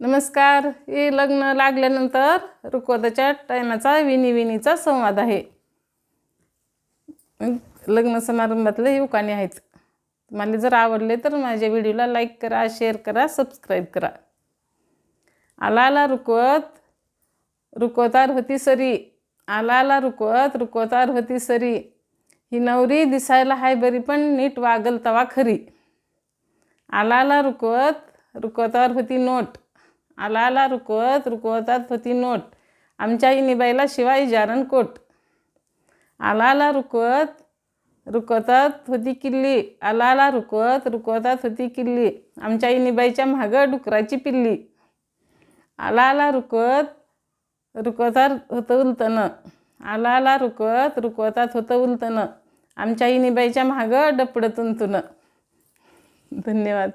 नमस्कार. हे लग्न लागल्यानंतर रुकवताच्या टायमाचा विनी विनीचा संवाद आहे. लग्न समारंभातले युकाने आहेत. तुम्हाला जर आवडले तर माझ्या व्हिडिओला लाईक करा शेअर करा सबस्क्राईब करा. आला आला रुकवत. रुकवतार होती सरी. आला आला रुकवत रुकवतार होती सरी. ही नवरी दिसायला हाय बरी पण नीट वागल तवा खरी. आला आला रुकवत रुकवतावर होती नोट. आला आला रुकवत रुकवतात होती नोट. आमच्या इनिबाईला शिवाय जारण कोट. आला आला रुकवत रुकवतात होती किल्ली. आला आला रुकवत रुकवतात होती किल्ली. आमच्या इनिबाईच्या मागं डुकराची पिल्ली. आला आला रुकवत रुकवतात होतं उलतनं आला आला रुकवत रुकवतात होतं उलतनं आमच्या इनिबाईच्या मागं डपडं तुनं धन्यवाद.